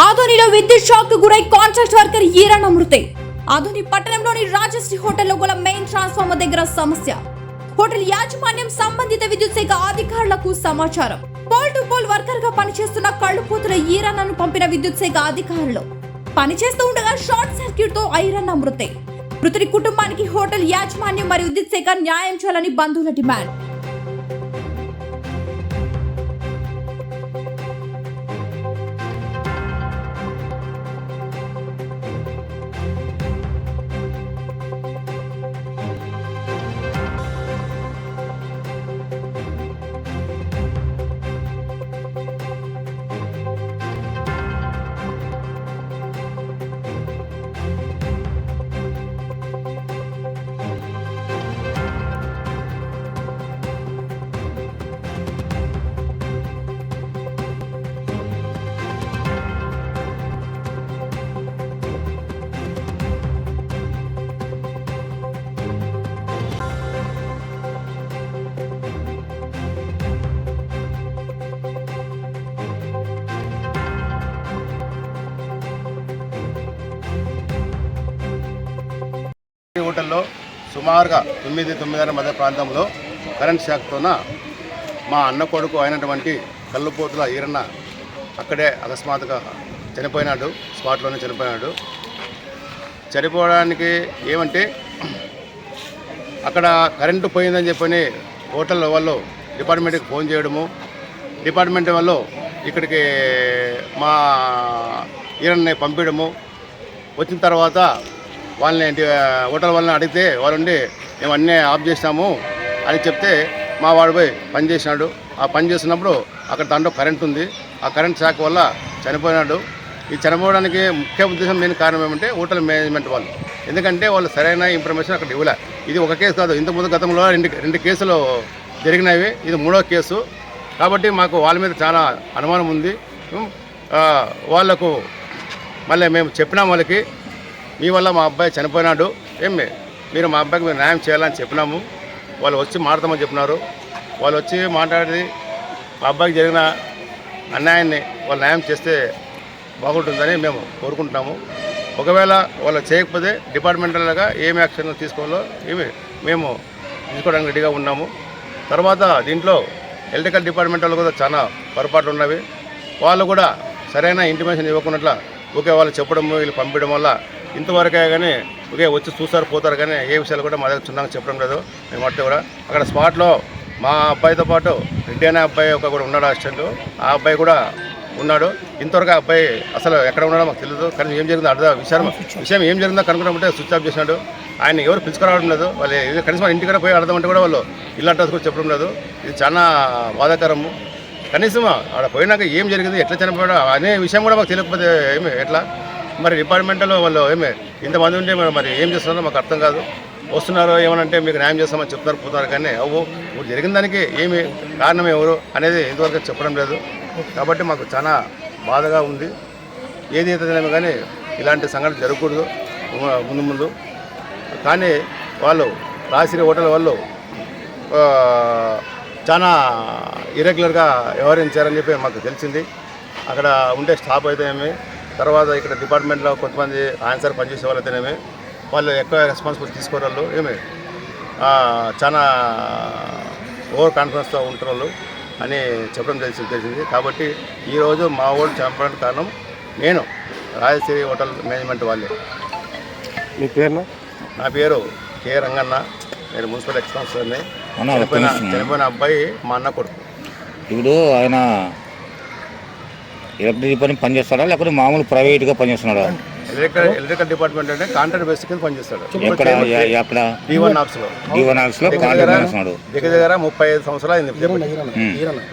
ఆధునిలో విద్యుత్ షాక్కు గురై contract worker Eeranna మృతి. ఆధుని పట్టణంలోని రాజశ్రీ హోటల్లో గల మెయిన్ ట్రాన్స్ఫార్మర్ దగ్గర సమస్య. హోటల్ యాజమాన్యం సంబంధిత విద్యుత్ శాఖ అధికారులకు సమాచారం. పోల్ టు పోల్ వర్కర్గా పనిచేస్తున్న కళ్ళుపోతుల ఈరన్నను పంపిన విద్యుత్ శాఖ అధికారులు. పనిచేస్తూ ఉండగా షార్ట్ సర్క్యూట్తో ఐరన్న మృతి. మృతుడి కుటుంబానికి హోటల్ యాజమాన్యం మరియు విద్యుత్ శాఖ న్యాయం చేయాలని బంధువుల డిమాండ్. ఈ సుమారుగా తొమ్మిది తొమ్మిదిన్నర మధ్య ప్రాంతంలో కరెంట్ షాక్తోన మా అన్న కొడుకు అయినటువంటి కళ్ళుపోతుల ఈరన్న అక్కడే అకస్మాత్తుగా చనిపోయినాడు స్పాట్లోనే చనిపోయినాడు. చనిపోవడానికి ఏమంటే అక్కడ కరెంటు పోయిందని చెప్పని హోటల్ వాళ్ళు డిపార్ట్మెంట్కి ఫోన్ చేయడము. డిపార్ట్మెంట్ వాళ్ళు ఇక్కడికి మా ఈరన్నే పంపించడము వచ్చిన తర్వాత వాళ్ళని హోటల్ వాళ్ళని అడిగితే వాళ్ళుండి మేము అన్నీ ఆఫ్ చేసినాము అని చెప్తే మా వాడు పోయి పని చేసినాడు. ఆ పని చేస్తున్నప్పుడు అక్కడ దాంట్లో కరెంట్ ఉంది. ఆ కరెంట్ షాక్ వల్ల చనిపోయినాడు. ఈ చనిపోవడానికి ముఖ్య ఉద్దేశం మెయిన్ కారణం ఏమంటే హోటల్ మేనేజ్మెంట్ వాళ్ళు. ఎందుకంటే వాళ్ళు సరైన ఇన్ఫర్మేషన్ అక్కడ ఇవ్వలే. ఇది ఒక కేసు కాదు. ఇంతకుముందు గతంలో రెండు రెండు కేసులు జరిగినవి. ఇది మూడో కేసు. కాబట్టి మాకు వాళ్ళ మీద చాలా అనుమానం ఉంది. వాళ్ళకు వాళ్ళకు మళ్ళీ మేము చెప్పినాం వాళ్ళకి. మీ వల్ల మా అబ్బాయి చనిపోయినాడు. ఏమి మీరు మా అబ్బాయికి మీరు న్యాయం చేయాలని చెప్పినాము. వాళ్ళు వచ్చి మాట్లాడమని చెప్పినారు. వాళ్ళు వచ్చి మాట్లాడి మా అబ్బాయికి జరిగిన అన్యాయాన్ని వాళ్ళు న్యాయం చేస్తే బాగుంటుందని మేము కోరుకుంటున్నాము. ఒకవేళ వాళ్ళు చేయకపోతే డిపార్ట్మెంటల్గా ఏమి యాక్షన్ తీసుకోవాలో ఏమి మేము తీసుకోవడానికి రెడీగా ఉన్నాము. తర్వాత దీంట్లో ఎలక్ట్రికల్ డిపార్ట్మెంట్ వాళ్ళు కూడా చాలా పొరపాట్లు ఉన్నవి. వాళ్ళు కూడా సరైన ఇంటిమేషన్ ఇవ్వకున్నట్ల ఓకే వాళ్ళు చెప్పడం వీళ్ళు పంపించడం వల్ల ఇంతవరకే కానీ ఓకే వచ్చి చూస్తారు పోతారు కానీ ఏ విషయాలు కూడా మా దగ్గర చున్నాక చెప్పడం లేదు. మేము అంటే కూడా అక్కడ స్పాట్లో మా అబ్బాయితో పాటు రెడ్డి అనే అబ్బాయి ఒక కూడా ఉన్నాడు అసిస్టెంట్ ఆ అబ్బాయి కూడా ఉన్నాడు. ఇంతవరకు ఆ అబ్బాయి అసలు ఎక్కడ ఉన్నాడో మాకు తెలియదు కానీ ఏం జరిగిందో అర్థం విషయం విషయం ఏం జరిగిందో కనుక్కుంటే స్విచ్ ఆఫ్ చేసినాడు ఆయన ఎవరు పిలుచుకురావడం లేదు. వాళ్ళు కనీసం ఇంటి కూడా పోయి అర్థం అంటే కూడా వాళ్ళు ఇల్లు అడ్రస్ కూడా చెప్పడం లేదు. ఇది చాలా బాధాకరము. కనీసం ఆడ పోయినాక ఏం జరిగింది ఎట్లా చనిపోయాడు అనే విషయం కూడా మాకు తెలియకపోతే ఏమి ఎట్లా? మరి డిపార్ట్మెంట్లో వాళ్ళు ఏమే ఇంతమంది ఉంటే మరి మరి ఏం చేస్తున్నారో మాకు అర్థం కాదు. వస్తున్నారో ఏమనంటే మీకు న్యాయం చేస్తామని చెప్తారు పోతారు కానీ అవ్వు ఇప్పుడు జరిగిన దానికి ఏమి కారణం ఎవరు అనేది ఇంతవరకు చెప్పడం లేదు. కాబట్టి మాకు చాలా బాధగా ఉంది. ఏది ఏదైనా కానీ ఇలాంటి సంఘటన జరగకూడదు. ముందు ముందు. కానీ వాళ్ళు రాసిరి హోటల్ వాళ్ళు చాలా ఇరెగ్యులర్గా వ్యవహరించారని చెప్పి మాకు తెలిసింది. అక్కడ ఉండే స్టాఫ్ ఏమి తర్వాత ఇక్కడ డిపార్ట్మెంట్లో కొంతమంది ఆన్సర్ పనిచేసే వాళ్ళు అయితేనేమి వాళ్ళు ఎక్కువ రెస్పాన్సిబిలిటీ తీసుకోరు వాళ్ళు ఏమి చాలా ఓవర్ కాన్ఫిడెన్స్తో ఉంటారు వాళ్ళు అని చెప్పడం తెలిసి తెలిసింది. కాబట్టి ఈరోజు మా వాళ్ళు చంపడానికి కారణం నేను రాజశ్రీ హోటల్ మేనేజ్మెంట్ వాళ్ళే. మీ పేరున? నా పేరు కే రంగన్న. నేను మున్సిపల్ చనిపోయిన నిమిషం. చనిపోయిన అబ్బాయి మా అన్న కొడుకు. ఇప్పుడు ఆయన ఎలక్ట్రిక్ డిపార్ట్మెంట్ పనిచేస్తాడా? లేకపోతే మామూలు ప్రైవేట్గా పనిచేస్తున్నాడా? ఎలక్ట్రికల్ ఎలక్ట్రికల్ డిపార్ట్మెంట్ అంటే కాంట్రాక్ట్ బేసిక్ కింద పనిచేస్తాడు. ఎక్కడ? ఎక్కడ? డి వన్ ఆఫీస్లో డివన్ ఆఫీస్లో కాంట్రాక్ట్ పనిచేస్తున్నాడు. దగ్గర దగ్గర ముప్పై ఐదు సంవత్సరాలు అయింది.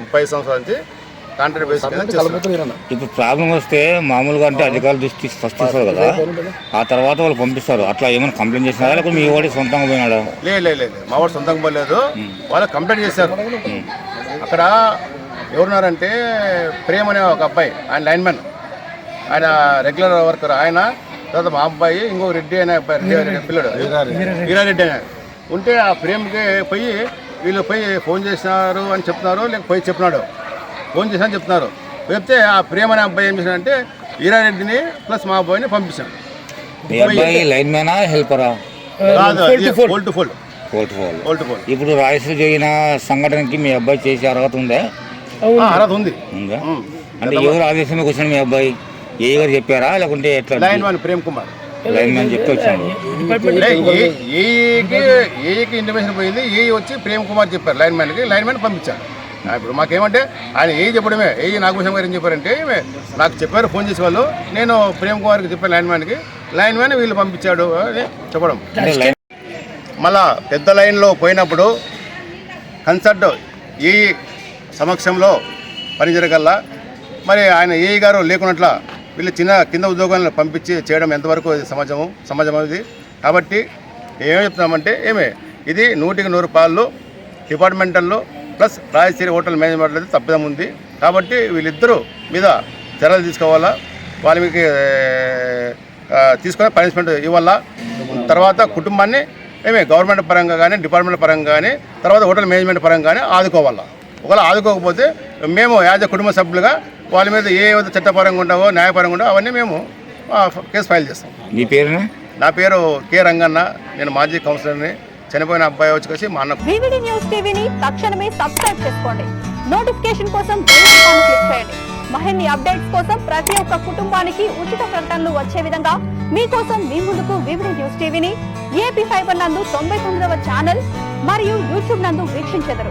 ముప్పై ఐదు సంవత్సరాల నుంచి కాంట్రాక్ట్ బేసిక్ కింద చేస్తున్నాడు. ఇప్పుడు ప్రాబ్లం వస్తే మామూలుగా అంటే అధికారులు దృష్టి ఫస్ట్ ఇస్తారు కదా? ఆ తర్వాత వాళ్ళు పంపిస్తారు. అట్లా ఏమైనా కంప్లైంట్ చేసినారా? లేకపోతే మీ వాడి సొంతంగా పోయినాడా? లేదు లేదు లేదు మా వాడు సొంతంగా పోలేదు. వాళ్ళు కంప్లైంట్ చేశారు. అక్కడ ఎవరున్నారంటే ప్రేమ్ అనే ఒక అబ్బాయి ఆయన లైన్మెన్ ఆయన రెగ్యులర్ వర్కర్. ఆయన తర్వాత మా అబ్బాయి ఇంకో రెడ్డి అనే అబ్బాయి రెడ్డి పిల్లడు. వీరారెడ్డి. అనే. ఉంటే ఆ ప్రేమ్కి పోయి వీళ్ళు పోయి ఫోన్ చేసినారు అని చెప్తున్నారు లేక పోయి చెప్పినాడు. ఫోన్ చేసినా చెప్తున్నారు. చెప్తే ఆ ప్రేమ అనే అబ్బాయి ఏం చేశాడంటే ఈరారెడ్డిని ప్లస్ మా అబ్బాయిని పంపించాం మీ అబ్బాయి లైన్ మ్యానా హెల్పరా? కాదు ఫోల్ టు ఫోల్ కోర్టు పోవాలి ఫోల్ టు ఫోల్ ఇప్పుడు రాయలసీమ జరిగిన సంఘటనకి మీ అబ్బాయి చేసే అర్హత ఉందా? అర్హత ఉంది. ఉందా. అంటే ఎవరు ఆదేశంలో కూర్చొని మీ అబ్బాయి? ఏ గారు చెప్పారా? లేకుంటే ఎట్లా? Lineman Prem Kumar. Lineman చెప్తే ఏ- ఏఈకి ఏఈకి ఇంటిమేషన్ పోయింది ఏఈ వచ్చి ప్రేమ్ కుమార్ చెప్పారు లైన్ మ్యాన్కి లైన్ మ్యాన్ పంపించారు. ఆ, ఇప్పుడు మాకేమంటే ఆయన ఏ చెప్పడమే ఏ నాగభూషణ్ గారు ఏం చెప్పారంటే నాకు చెప్పారు ఫోన్ చేసే వాళ్ళు నేను ప్రేమ్ కుమార్కి చెప్పాను లైన్ మ్యాన్కి లైన్ మ్యాన్ వీళ్ళు పంపించాడు అని చెప్పడం. మళ్ళా పెద్ద లైన్లో పోయినప్పుడు కన్సర్ట్ ఏ సమక్షంలో పని జరగల్లా. మరి ఆయన ఏఈ గారు లేకున్నట్ల వీళ్ళు చిన్న కింద ఉద్యోగాలను పంపించి చేయడం ఎంతవరకు సమాజము సమాజం ఇది కాబట్టి ఏమేమి చెప్తున్నామంటే ఏమే ఇది నూటికి నూరు పాళ్ళు డిపార్ట్మెంటల్లో ప్లస్ రాయశ్రీ హోటల్ మేనేజ్మెంట్ అనేది తప్పిదం ఉంది. కాబట్టి వీళ్ళిద్దరూ మీద చర్యలు తీసుకోవాలా వాళ్ళకి ఆ, తీసుకునే పనిష్మెంట్ ఇవ్వాలా. తర్వాత కుటుంబాన్ని ఏమే గవర్నమెంట్ పరంగా కానీ డిపార్ట్మెంట్ పరంగా కానీ తర్వాత హోటల్ మేనేజ్మెంట్ పరంగా కానీ ఆదుకోవాలా. ఒకవేళ ఆదుకోకపోతే మేము యాజ్ ఎ కుటుంబ సభ్యులుగా వాళ్ళ మీద ఏ చట్టపరంగా ఉండవో న్యాయపరంగా ఉండవో అవన్నీ మేము కేసు ఫైల్ చేస్తాం. మీ పేరునా? నా పేరు కె రంగన్న. నేను మాజీ కౌన్సిలర్ని. చనిపోయిన అబ్బాయి వచ్చి మా అన్న వివిడి న్యూస్ టీవీని తక్షణమే సబ్స్క్రైబ్ చేసుకోండి. నోటిఫికేషన్ కోసం బెల్ ఐకాన్ క్లిక్ చేయండి. మరిన్ని అప్డేట్స్ కోసం ప్రతి ఒక్క కుటుంబానికి ఉచిత ప్రకటనలు వచ్చే విధంగా మీకోసం మీ ముందుకు వివిడి న్యూస్ టీవీని ఏపీ ఫైబర్ నందు తొంభై తొమ్మిదవ ఛానల్ మరియు యూట్యూబ్ నందు వీక్షించెదరు.